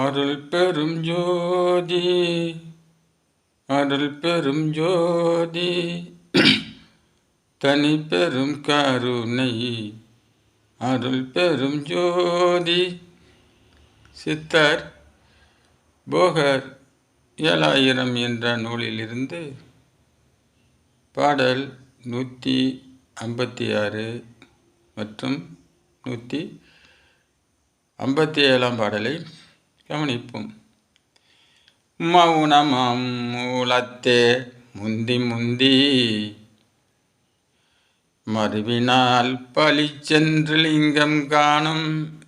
அருள் பெரும் ஜோதி அருள் பெரும் ஜோதி. தனி பெரும் கருணை அருள் பெரும் ஜோதி. சித்தர் போகர் ஏழாயிரம் என்ற நூலிலிருந்து பாடல் நூற்றி ஐம்பத்தி ஆறு மற்றும் நூற்றி ஐம்பத்தி ஏழாம் பாடலை கவனிப்போம். மௌனமாம் மூலத்தே முந்தி முந்தி. மறுவினால் பழிச்சென்று லிங்கம் காணும்.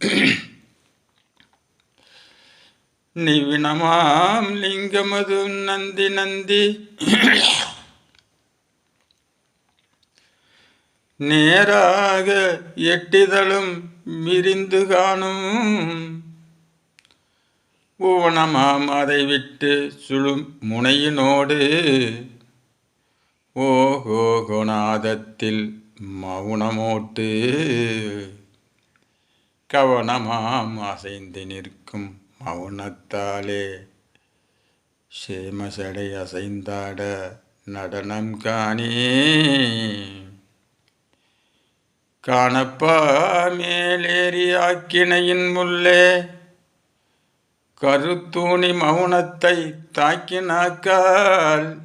நிவினமாம் லிங்கமது நந்தி நந்தி. நேராக எட்டிதழும் விரிந்து காணும். ஊனமாம் அதை விட்டு சுழும் முனையினோடு. ஓஹோ குணாதத்தில் மௌனமோட்டு. கவனமாம் அசைந்து நிற்கும் மௌனத்தாலே. சேமசடை அசைந்தாட நடனம் காணே. காணப்பா மேலேறி ஆக்கினையின் முல்லே கருத்தூணி மௌனத்தை தாக்கினாக்கால்.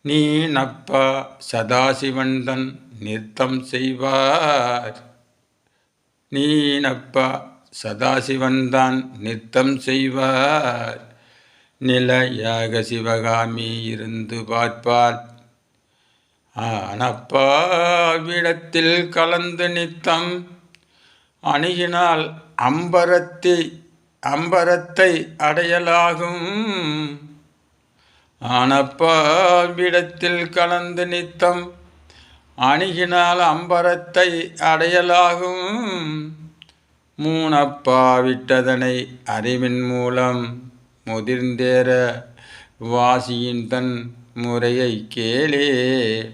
நீ நப்பா சதாசிவந்தன் நிறுத்தம் செய்வார். நீ நப்பா சதாசிவன்தான் நிறுத்தம் செய்வார். நிலையாக சிவகாமி இருந்து பார்ப்பார். ஆனப்பாவிடத்தில் கலந்து நித்தம் அணுகினால் அம்பரத்தை அம்பரத்தை அடையலாகும். ஆனப்பாவிடத்தில் கலந்து நித்தம் அணுகினால் அம்பரத்தை அடையலாகும். மூணப்பா விட்டதனை அறிவின் மூலம் முதிர்ந்தேற வாசியின் தன் முறையை கேளே.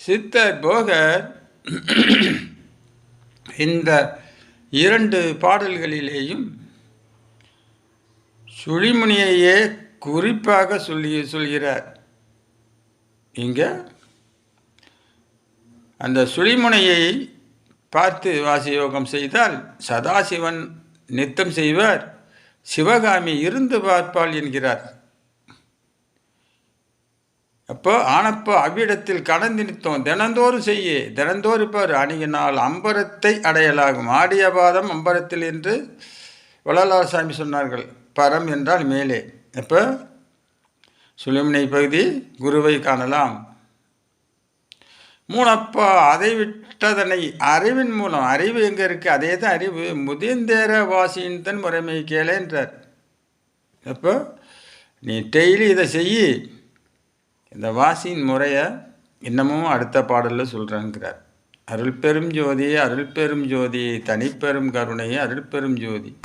சித்தர் போகர் இந்த இரண்டு பாடல்களிலேயும் சுழிமுனியையே குறிப்பாக சொல்லி சொல்கிறார். இங்கே அந்த சுழிமுனையை பார்த்து வாசியோகம் செய்தால் சதாசிவன் நித்தம் செய்வார். சிவகாமி இருந்து பார்ப்பாள் என்கிறார். அப்போ ஆனப்போ அவ்விடத்தில் கடந்து நித்தோம் தினந்தோறும் செய்ய. தினந்தோறும் பார் அணுகினால் அம்பரத்தை அடையலாகும். ஆடிய பாதம் அம்பரத்தில் என்று வள்ளலார் சாமி சொன்னார்கள். பரம் என்றால் மேலே. அப்போ சுழிமுனை பகுதி குருவை காணலாம். மூணப்பா அதை விட்டதனை அறிவின் மூலம். அறிவு எங்கே இருக்குது அதே தான் அறிவு. முதிர்ந்தேர வாசியின் தன் முறைமை கேளேன்றார் அப்போ நீ டெய்லி இதை செய்யி. இந்த வாசியின் முறையை இன்னமும் அடுத்த பாடலில் சொல்கிறாங்கிறார் அருள் பெரும் ஜோதி அருள் பெரும் ஜோதி தனிப்பெரும் கருணை அருள் பெரும் ஜோதி.